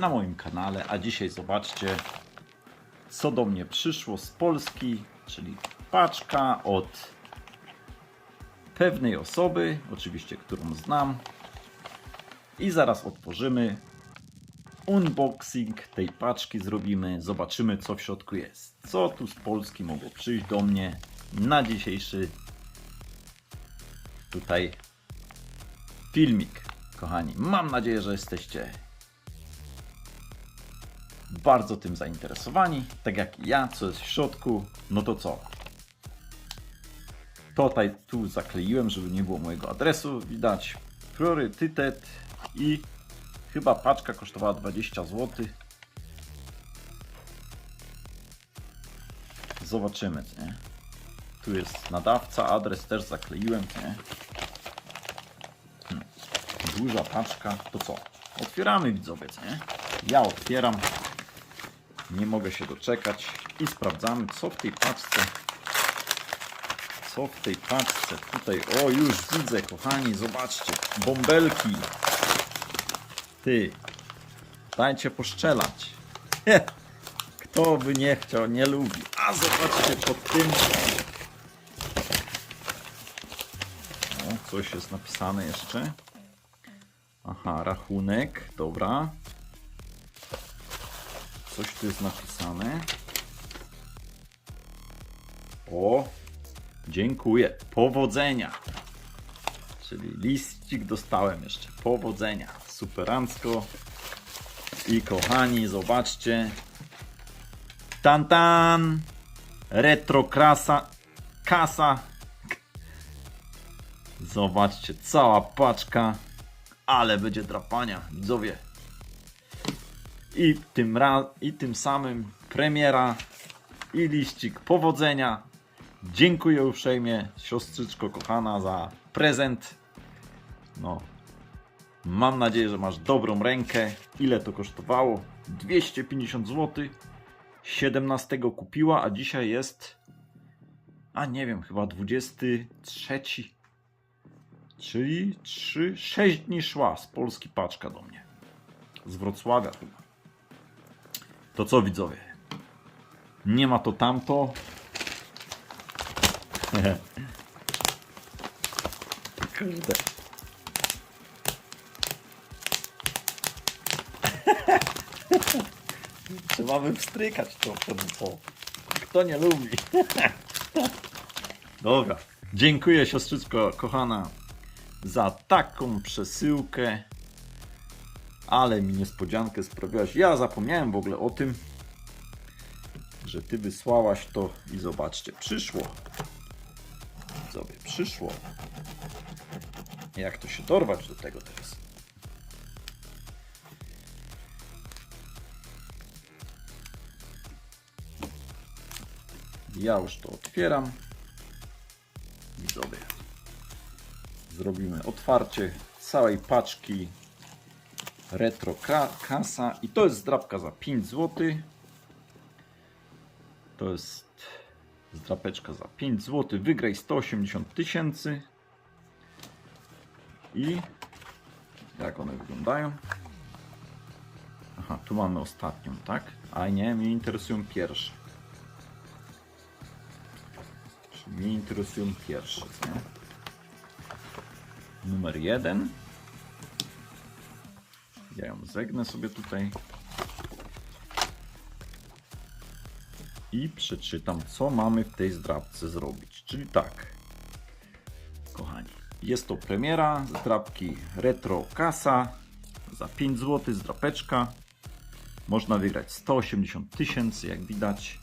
na moim kanale. A dzisiaj zobaczcie, co do mnie przyszło z Polski, czyli paczka od pewnej osoby, oczywiście, którą znam. I zaraz otworzymy unboxing tej paczki zrobimy, zobaczymy co w środku jest. Co tu z Polski mogło przyjść do mnie na dzisiejszy tutaj filmik. Kochani, mam nadzieję, że jesteście bardzo tym zainteresowani, tak jak ja, co jest w środku. No to co? Tutaj tu zakleiłem, żeby nie było mojego adresu. Widać priorytet i chyba paczka kosztowała 20 zł. Zobaczymy, nie? Tu jest nadawca, adres też zakleiłem, nie? Hmm. Duża paczka, to co? Otwieramy widzowie, nie? Ja otwieram. Nie mogę się doczekać i sprawdzamy, co w tej paczce co w tej paczce tutaj, o już widzę kochani, zobaczcie, bąbelki, ty, dajcie poszczelać, kto by nie chciał, nie lubi, a zobaczcie pod tym, coś jest napisane jeszcze, aha, rachunek, dobra, coś tu jest napisane, o, Dziękuję. Powodzenia. Czyli liścik dostałem jeszcze. Powodzenia. Superancko. I kochani, zobaczcie. Tan tan. Retro krasa. Kasa. Zobaczcie, cała paczka. Ale będzie drapania, widzowie. I tym, ra- I tym samym premiera i liścik powodzenia. Dziękuję uprzejmie, siostrzyczko kochana, za prezent. No, mam nadzieję, że masz dobrą rękę. Ile to kosztowało? 250 zł. 17 kupiła, a dzisiaj jest. A nie wiem, chyba 23. Czyli 3, 6 dni szła z Polski paczka do mnie. Z Wrocławia chyba. To co widzowie? Nie ma to tamto. Kurde. Trzeba by wstrykać to, to, to. Kto nie lubi. Dobra. Dziękuję siostrzyczko kochana za taką przesyłkę. Ale mi niespodziankę sprawiłaś. Ja zapomniałem w ogóle o tym, że ty wysłałaś to i zobaczcie, przyszło. Sobie przyszło. Jak to się dorwać do tego teraz? Ja już to otwieram. Widzowie. Zrobimy otwarcie całej paczki Retro Ka- Kasa i to jest zdrabka za 5 zł. To jest zdrapeczka za 5 zł. Wygraj 180 tysięcy. I jak one wyglądają? Aha, tu mamy ostatnią, tak? A nie, mnie interesują pierwsze. Mnie interesują pierwsze, nie? Numer jeden. Ja ją zegnę sobie tutaj. i przeczytam, co mamy w tej zdrabce zrobić. Czyli tak, kochani, jest to premiera zdrabki Retro Kasa za 5 zł, zdrapeczka. Można wygrać 180 tysięcy, jak widać.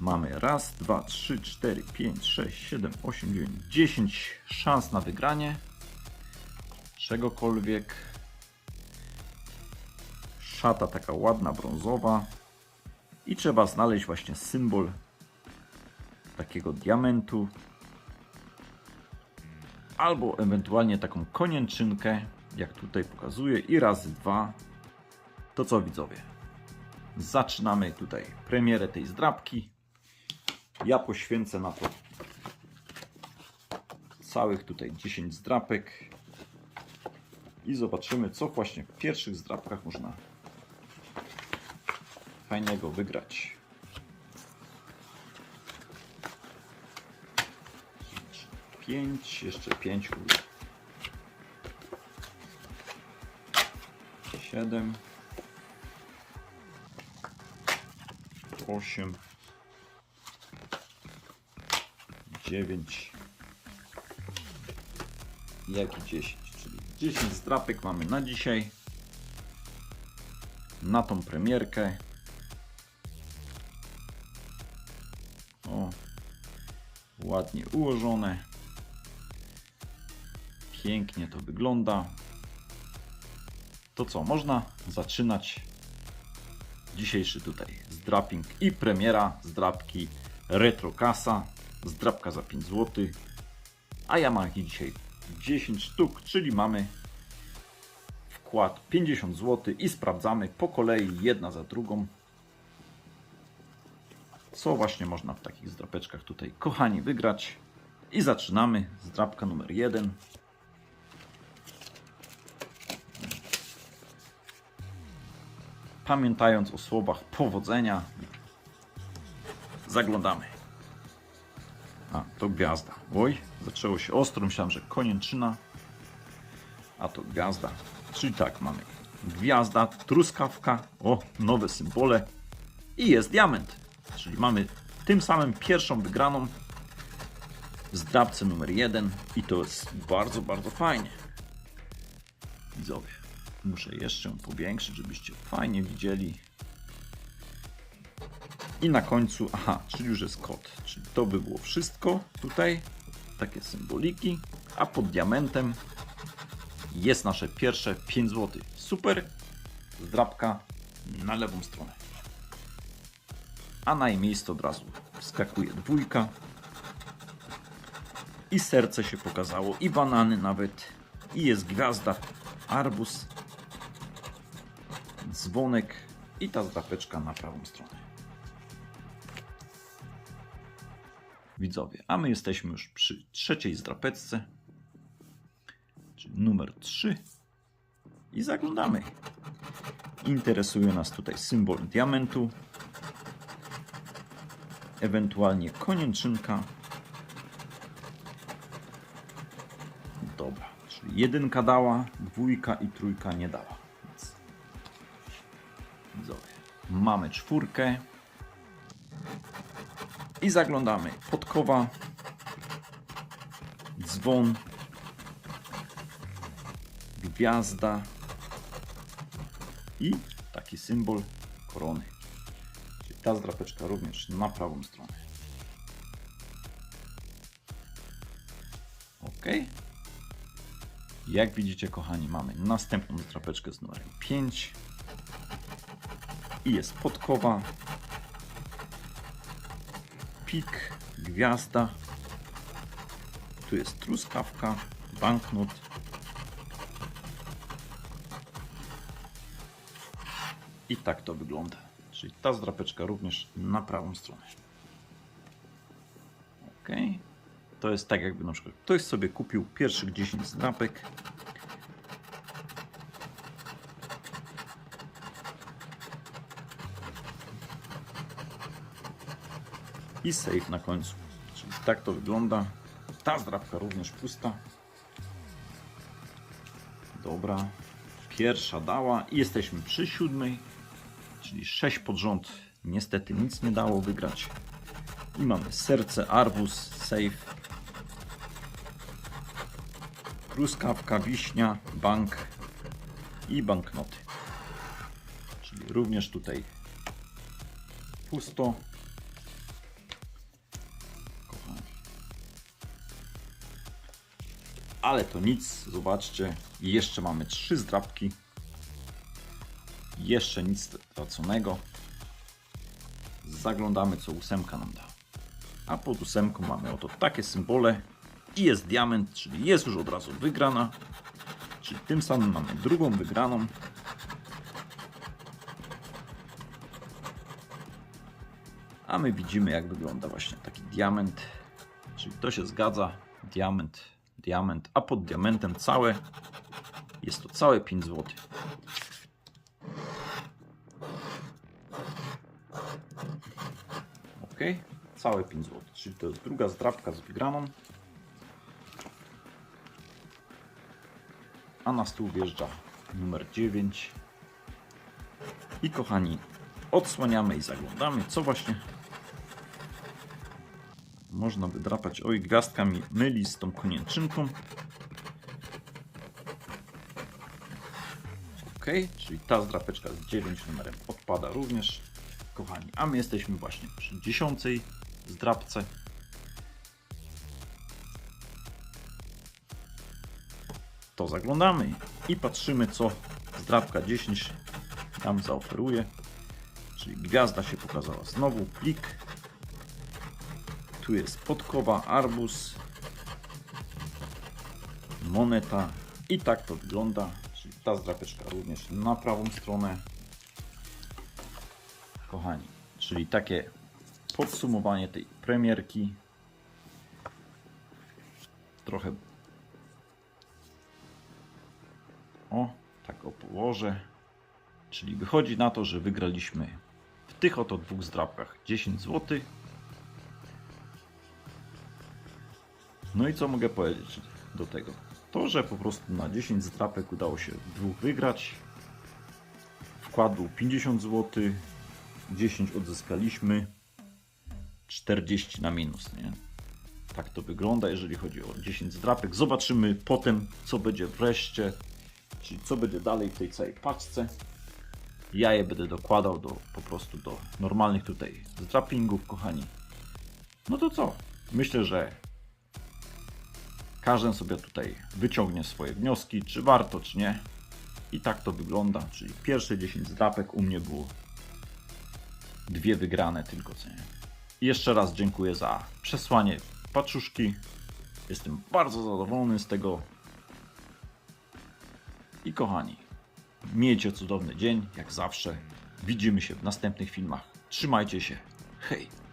Mamy raz, dwa, trzy, cztery, pięć, sześć, siedem, osiem, dziewięć, dziesięć szans na wygranie czegokolwiek. Szata taka ładna, brązowa. I trzeba znaleźć właśnie symbol takiego diamentu. Albo ewentualnie taką konieczynkę, jak tutaj pokazuję. I razy dwa. To co widzowie? Zaczynamy tutaj premierę tej zdrabki. Ja poświęcę na to całych tutaj 10 zdrapek. I zobaczymy, co właśnie w pierwszych zdrabkach można fajnego wygrać. Pięć, jeszcze pięć kul. Siedem. Osiem. Dziewięć. Jak dziesięć. Czyli dziesięć zdrapek mamy na dzisiaj. Na tą premierkę. O, ładnie ułożone. Pięknie to wygląda. To co, można zaczynać dzisiejszy tutaj zdraping i premiera zdrapki Retro Kasa. Zdrapka za 5 zł. A ja mam dzisiaj 10 sztuk, czyli mamy wkład 50 zł i sprawdzamy po kolei jedna za drugą. Co właśnie można w takich zdrapeczkach tutaj, kochani, wygrać. I zaczynamy. Zdrapka numer 1. Pamiętając o słowach powodzenia, zaglądamy. A, to gwiazda. Oj, zaczęło się ostro. Myślałem, że konięczyna. A to gwiazda. Czyli tak, mamy gwiazda, truskawka, o, nowe symbole i jest diament. Czyli mamy tym samym pierwszą wygraną w zdrabce numer jeden i to jest bardzo, bardzo fajnie. Widzowie, muszę jeszcze ją powiększyć, żebyście fajnie widzieli. I na końcu, aha, czyli już jest kod. Czyli to by było wszystko tutaj. Takie symboliki. A pod diamentem jest nasze pierwsze 5 zł. Super. Zdrabka na lewą stronę. A na jej miejsce od razu wskakuje dwójka. I serce się pokazało, i banany nawet. I jest gwiazda, arbus, dzwonek i ta zdrapeczka na prawą stronę. Widzowie, a my jesteśmy już przy trzeciej zdrapeczce, czyli numer 3 i zaglądamy. Interesuje nas tutaj symbol diamentu, ewentualnie konieczynka. Dobra, czyli jedynka dała, dwójka i trójka nie dała. Widzowie, mamy czwórkę i zaglądamy. Podkowa, dzwon, gwiazda i taki symbol korony. Czyli ta zdrapeczka również na prawą stronę. Ok. Jak widzicie, kochani, mamy następną zdrapeczkę z numerem 5 i jest podkowa, pik, gwiazda. Tu jest truskawka, banknot. I tak to wygląda. Czyli ta zdrapeczka również na prawą stronę. Ok. To jest tak jakby na przykład ktoś sobie kupił pierwszych 10 zdrapek. I save na końcu. Czyli tak to wygląda. Ta zdrabka również pusta. Dobra. Pierwsza dała i jesteśmy przy siódmej, czyli 6 pod rząd. Niestety nic nie dało wygrać. I mamy serce, arbus, save. Truskawka, wiśnia, bank i banknoty. Czyli również tutaj pusto. Ale to nic, zobaczcie. Jeszcze mamy trzy zdrabki. Jeszcze nic straconego. Zaglądamy, co ósemka nam da. A pod ósemką mamy oto takie symbole. I jest diament, czyli jest już od razu wygrana. Czyli tym samym mamy drugą wygraną. A my widzimy, jak wygląda właśnie taki diament. Czyli to się zgadza. Diament, diament, a pod diamentem całe Jest to całe 5 zł. Ok, całe 5 zł. Czyli to jest druga zdrabka z wygraną. A na stół wjeżdża numer 9. I kochani, odsłaniamy i zaglądamy, co właśnie można wydrapać. Oj, gwiazdka mi myli z tą konieczynką. Ok, czyli ta zdrapeczka z 9 numerem odpada również. Kochani, a my jesteśmy właśnie przy 10 zdrapce. To zaglądamy i patrzymy, co zdrapka 10 nam zaoferuje. Czyli gwiazda się pokazała znowu, plik. Tu jest podkowa, arbus, moneta i tak to wygląda. Czyli ta zdrapeczka również na prawą stronę. Kochani, czyli takie podsumowanie tej premierki. Trochę o, tak o położę. Czyli wychodzi na to, że wygraliśmy w tych oto dwóch zdrapkach 10 zł. No i co mogę powiedzieć do tego? To, że po prostu na 10 zdrapek udało się dwóch wygrać. Wkładu 50 zł, 10 odzyskaliśmy, 40 na minus, nie? Tak to wygląda, jeżeli chodzi o 10 zdrapek. Zobaczymy potem, co będzie wreszcie, czyli co będzie dalej w tej całej paczce. Ja je będę dokładał do, po prostu do normalnych tutaj zdrappingów, kochani. No to co? Myślę, że każdy sobie tutaj wyciągnie swoje wnioski, czy warto, czy nie. I tak to wygląda, czyli pierwsze 10 zdrapek u mnie było dwie wygrane tylko, co nie. Jeszcze raz dziękuję za przesłanie paczuszki. Jestem bardzo zadowolony z tego. I kochani, miejcie cudowny dzień, jak zawsze. Widzimy się w następnych filmach. Trzymajcie się. Hej!